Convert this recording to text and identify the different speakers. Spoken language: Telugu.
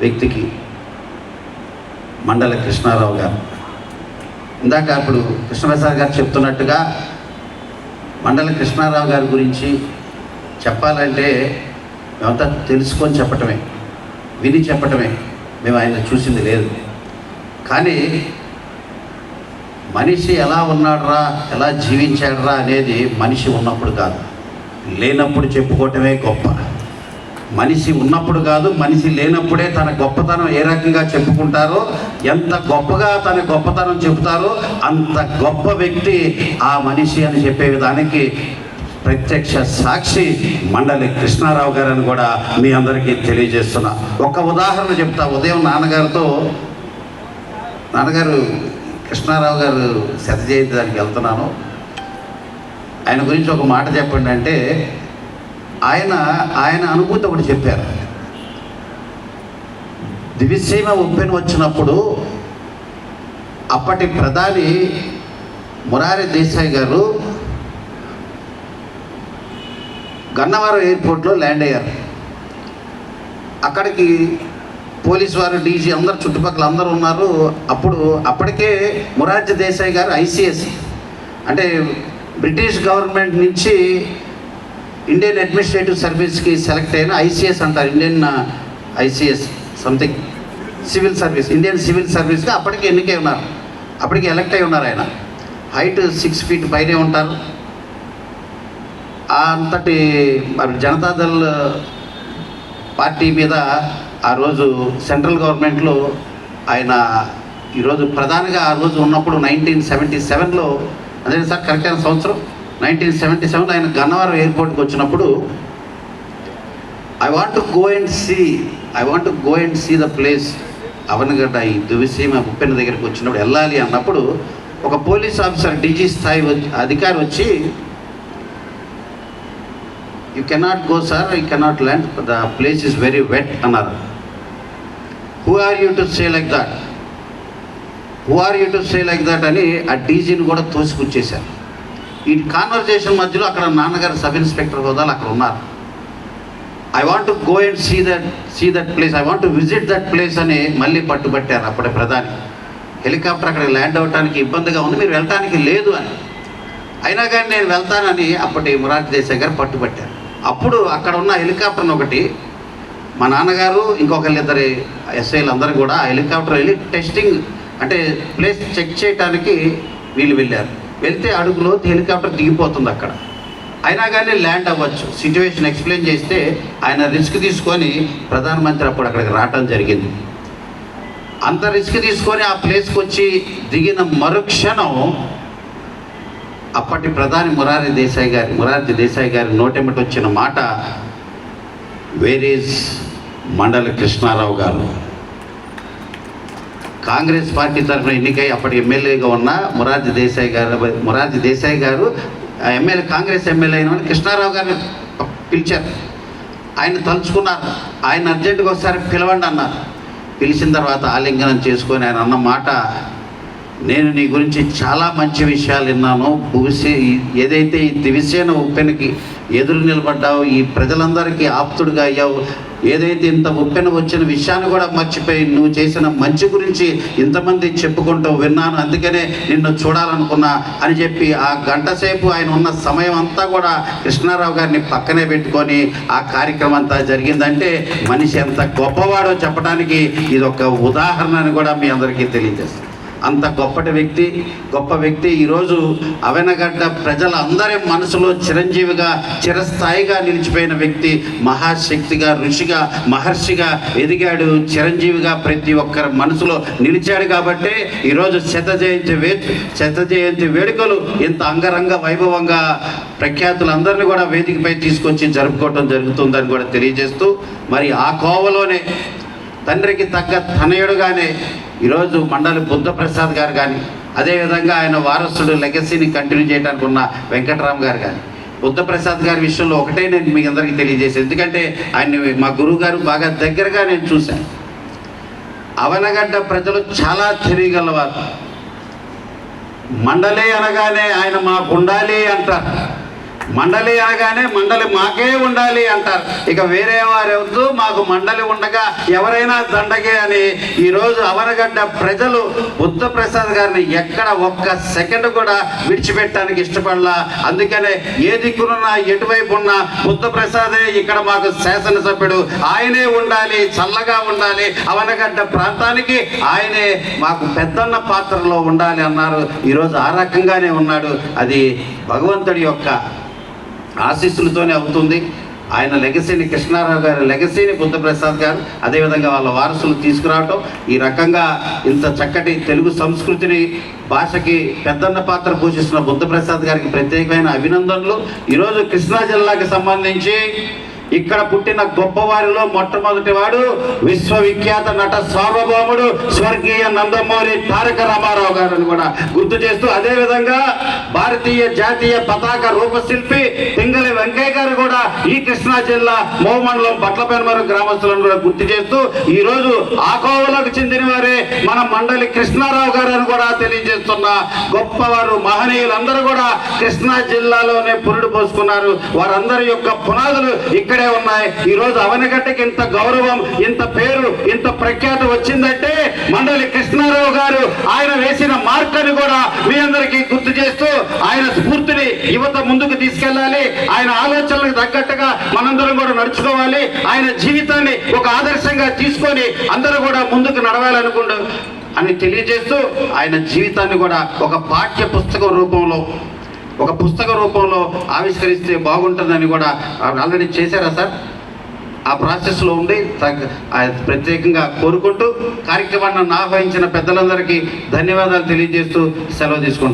Speaker 1: వ్యక్తికి మండల కృష్ణారావు గారు. ఇందాక అప్పుడు కృష్ణప్రసాద్ గారు చెప్తున్నట్టుగా మండల కృష్ణారావు గారి గురించి చెప్పాలంటే మేమంతా తెలుసుకొని చెప్పటమే విని చెప్పటమే. మేము ఆయన చూసింది లేదు. కానీ మనిషి ఎలా ఉన్నాడురా ఎలా జీవించాడురా అనేది మనిషి ఉన్నప్పుడు కాదు. లేనప్పుడు చెప్పుకోవటమే గొప్ప. మనిషి ఉన్నప్పుడు కాదు మనిషి లేనప్పుడే తన గొప్పతనం ఏ రకంగా చెప్పుకుంటారో ఎంత గొప్పగా తన గొప్పతనం చెబుతారో అంత గొప్ప వ్యక్తి ఆ మనిషి అని చెప్పే విధానికి ప్రత్యక్ష సాక్షి మండలి కృష్ణారావు గారని కూడా మీ అందరికీ తెలియజేస్తున్నా. ఒక ఉదాహరణ చెప్తా. ఉదయం నాన్నగారితో నాన్నగారు కృష్ణారావు గారు శత జయంతి దానికి వెళ్తున్నాను. ఆయన గురించి ఒక మాట చెప్పండి అంటే ఆయన ఆయన అనుభూతి ఒకటి చెప్పారు. దివిసీమ ఉప్పెన వచ్చినప్పుడు అప్పటి ప్రధాని మురారి దేశాయ్ గారు గన్నవరం ఎయిర్పోర్ట్లో ల్యాండ్ అయ్యారు. అక్కడికి పోలీస్ వారు డీజీ అందరు చుట్టుపక్కల అందరూ ఉన్నారు. అప్పుడు అప్పటికే మురార్జీ దేశాయ్ గారు ఐసీఎస్ అంటే బ్రిటిష్ గవర్నమెంట్ నుంచి ఇండియన్ అడ్మినిస్ట్రేటివ్ సర్వీస్కి సెలెక్ట్ అయిన ఐసీఎస్ అంటారు Indian ICS something civil service Indian civil సర్వీస్గా అప్పటికి ఎన్నికై ఉన్నారు. అప్పటికి ఎలక్ట్ అయి ఉన్నారు ఆయన. హైట్ సిక్స్ ఫీట్ పైనే ఉంటారు. అంతటి మరి జనతాదళ్ పార్టీ మీద ఆ రోజు సెంట్రల్ గవర్నమెంట్లో ఆయన ఈరోజు ప్రధానిగా ఆ రోజు ఉన్నప్పుడు నైన్టీన్ సెవెంటీ సెవెన్లో అదే సార్ కరెక్ట్ అయిన సంవత్సరం? నైన్టీన్ సెవెంటీ సెవెన్లో ఆయన గన్నవరం ఎయిర్పోర్ట్కి వచ్చినప్పుడు I want go and see I want go and see the place Avanigadda ఈ దువిసీమ ఉప్పెన దగ్గరికి వచ్చినప్పుడు వెళ్ళాలి అన్నప్పుడు ఒక పోలీస్ ఆఫీసర్ డీజీ స్థాయి వచ్చి అధికారి వచ్చి you cannot go sir I cannot land the place is very wet అన్నారు. Who are you to say like that who are you to say like that అని ఆ డీజీని కూడా తోసుకొచ్చేశారు ఈ కాన్వర్జేషన్ మధ్యలో అక్కడ నాన్నగారు సబ్ ఇన్స్పెక్టర్ హోదాలు అక్కడ ఉన్నారు. I want to go and see that see that place I want to visit that place అని మళ్ళీ పట్టుబట్టారు అప్పుడే ప్రధాని. హెలికాప్టర్ అక్కడ ల్యాండ్ అవ్వడానికి ఇబ్బందిగా ఉంది. మీరు వెళ్ళటానికి లేదు అని. అయినా కానీ నేను వెళ్తానని అప్పటి మురార్జీ దేశాయ్ గారు పట్టుబట్టారు. అప్పుడు అక్కడ ఉన్న హెలికాప్టర్ని ఒకటి మా నాన్నగారు ఇంకొకళ్ళిద్దరి ఎస్ఐలు అందరూ కూడా హెలికాప్టర్ వెళ్ళి టెస్టింగ్ అంటే ప్లేస్ చెక్ చేయడానికి వీళ్ళు వెళ్ళారు. వెళ్తే అడుగులో హెలికాప్టర్ దిగిపోతుంది అక్కడ. అయినా కానీ ల్యాండ్ అవ్వచ్చు. సిచ్యువేషన్ ఎక్స్ప్లెయిన్ చేస్తే ఆయన రిస్క్ తీసుకొని ప్రధానమంత్రి అప్పుడు అక్కడికి రావటం జరిగింది. అంత రిస్క్ తీసుకొని ఆ ప్లేస్కి వచ్చి దిగిన మరుక్షణం అప్పటి ప్రధాని మురారి దేశాయ్ గారి మురార్జీ దేశాయ్ గారి నోటెమ్మటి వచ్చిన మాట వేరేజ్ మండల కృష్ణారావు గారు కాంగ్రెస్ పార్టీ తరఫున ఎన్నికై అప్పటి ఎమ్మెల్యేగా ఉన్న మురార్జీ దేశాయ్ గారు మురార్జీ దేశాయ్ గారు ఆ ఎమ్మెల్యే కాంగ్రెస్ ఎమ్మెల్యే అయిన కృష్ణారావు గారిని పిలిచారు. ఆయన తలుచుకున్నారు. ఆయన అర్జెంటుగా ఒకసారి పిలవండి అన్నారు. పిలిచిన తర్వాత ఆలింగనం చేసుకొని ఆయన అన్న మాట నేను నీ గురించి చాలా మంచి విషయాలు విన్నాను. భూసే ఏదైతే ఈ దివిసేన ఉప్పెనకి ఎదురు నిలబడ్డావు ఈ ప్రజలందరికీ ఆప్తుడిగా అయ్యావు. ఏదైతే ఇంత ఒప్పెన వచ్చిన విషయాన్ని కూడా మర్చిపోయి నువ్వు చేసిన మంచి గురించి ఇంతమంది చెప్పుకుంటూ విన్నాను అందుకనే నిన్ను చూడాలనుకున్నా అని చెప్పి ఆ గంట సేపు ఆయన ఉన్న సమయం అంతా కూడా కృష్ణారావు గారిని పక్కనే పెట్టుకొని ఆ కార్యక్రమం అంతా జరిగిందంటే మనిషి ఎంత గొప్పవాడో చెప్పడానికి ఇది ఒక ఉదాహరణ అని కూడా మీ అందరికీ తెలియజేస్తాను. అంత గొప్పటి వ్యక్తి గొప్ప వ్యక్తి. ఈరోజు అవెనగడ్డ ప్రజలందరి మనసులో చిరంజీవిగా చిరస్థాయిగా నిలిచిపోయిన వ్యక్తి మహాశక్తిగా ఋషిగా మహర్షిగా ఎదిగాడు చిరంజీవిగా ప్రతి ఒక్కరి మనసులో నిలిచాడు కాబట్టే ఈరోజు శత జయంతి వే శత జయంతి వేడుకలు ఇంత అంగరంగ వైభవంగా ప్రఖ్యాతులందరినీ కూడా వేదికపై తీసుకొచ్చి జరుపుకోవటం జరుగుతుందని కూడా తెలియజేస్తూ మరి ఆ కోవలోనే తండ్రికి తగ్గ తనయుడుగానే ఈరోజు మండలి బుద్ధప్రసాద్ గారు కానీ అదేవిధంగా ఆయన వారసుడు లెగసీని కంటిన్యూ చేయడానికి ఉన్న వెంకటరామ్ గారు కానీ బుద్ధప్రసాద్ గారి విషయంలో ఒకటే నేను మీ అందరికీ తెలియజేసాను ఎందుకంటే ఆయన్ని మా గురువు గారు బాగా దగ్గరగా నేను చూశాను. అవనగడ్డ ప్రజలు చాలా తెలియగలవారు. మండలి అనగానే ఆయన మాకు ఉండాలి అంటారు. మండలి అనగానే మండలి మాకే ఉండాలి అంటారు. ఇక వేరే వారెవద్దు మాకు మండలి ఉండగా ఎవరైనా దండగే అని ఈరోజు అవనగడ్డ ప్రజలు బుద్ధ ప్రసాద్ గారిని ఎక్కడ ఒక్క సెకండ్ కూడా విడిచిపెట్టడానికి ఇష్టపడలా. అందుకనే ఏ దిక్కునున్నా ఎటువైపు ఉన్నా బుద్ధ ప్రసాదే ఇక్కడ మాకు శాసనసభ్యుడు. ఆయనే ఉండాలి చల్లగా ఉండాలి. అవనగడ్డ ప్రాంతానికి ఆయనే మాకు పెద్దన్న పాత్రలో ఉండాలి అన్నారు. ఈరోజు ఆ రకంగానే ఉన్నాడు. అది భగవంతుడి యొక్క ఆశీస్సులతోనే అవుతుంది. ఆయన లెగసీని కృష్ణారావు గారి లెగసీని బుద్ధప్రసాద్ గారు అదేవిధంగా వాళ్ళ వారసులు తీసుకురావటం. ఈ రకంగా ఇంత చక్కటి తెలుగు సంస్కృతిని భాషకి పెద్దన్న పాత్ర పోషిస్తున్న బుద్ధప్రసాద్ గారికి ప్రత్యేకమైన అభినందనలు. ఈరోజు కృష్ణా జిల్లాకి సంబంధించి ఇక్కడ పుట్టిన గొప్పవారిలో మొట్టమొదటి వాడు విశ్వవిఖ్యాత నట సార్వభౌముడు స్వర్గీయ నందమూరి తారక రామారావు గారిని కూడా గుర్తు చేస్తూ అదే విధంగా భారతీయ జాతీయ పతాక రూపశిల్పి పింగళి వెంకయ్య గారు కూడా ఈ కృష్ణా జిల్లా మోమండలం బట్లపెనమరు గ్రామస్తులను కూడా గుర్తు చేస్తూ ఈ రోజు ఆ కోవలకు చెందిన వారే మన మండలి కృష్ణారావు గారు అని కూడా తెలియజేస్తున్న గొప్పవారు మహనీయులందరూ కూడా కృష్ణా జిల్లాలోనే పురుడు పోసుకున్నారు. వారందరి యొక్క పునాదులు ఇక్కడ ఉన్నాయి. ఈ రోజు అవనగట్టకి ఇంత గౌరవం ఇంత పేరు ఇంత ప్రఖ్యాతి వచ్చిందంటే మండలి కృష్ణారావు గారు ఆయన వేసిన మార్కని కూడా మీ అందరికీ గుర్తు చేస్తూ ఆయన స్ఫూర్తిని యువత ముందుకు తీసుకెళ్ళాలి. ఆయన ఆలోచనలకు తగ్గట్టుగా మనందరం కూడా నడుచుకోవాలి. ఆయన జీవితాన్ని ఒక ఆదర్శంగా తీసుకొని అందరూ కూడా ముందుకు నడవాలనుకుంటూ అని తెలియజేస్తూ ఆయన జీవితాన్ని కూడా ఒక పాఠ్య పుస్తకం రూపంలో ఒక పుస్తక రూపంలో ఆవిష్కరిస్తే బాగుంటుందని కూడా ఆల్రెడీ చేశారా సార్? ఆ ప్రాసెస్లో ఉండి ప్రత్యేకంగా కోరుకుంటూ కార్యక్రమాన్ని ఆహ్వానించిన పెద్దలందరికీ ధన్యవాదాలు తెలియజేస్తూ సెలవు తీసుకుంటాను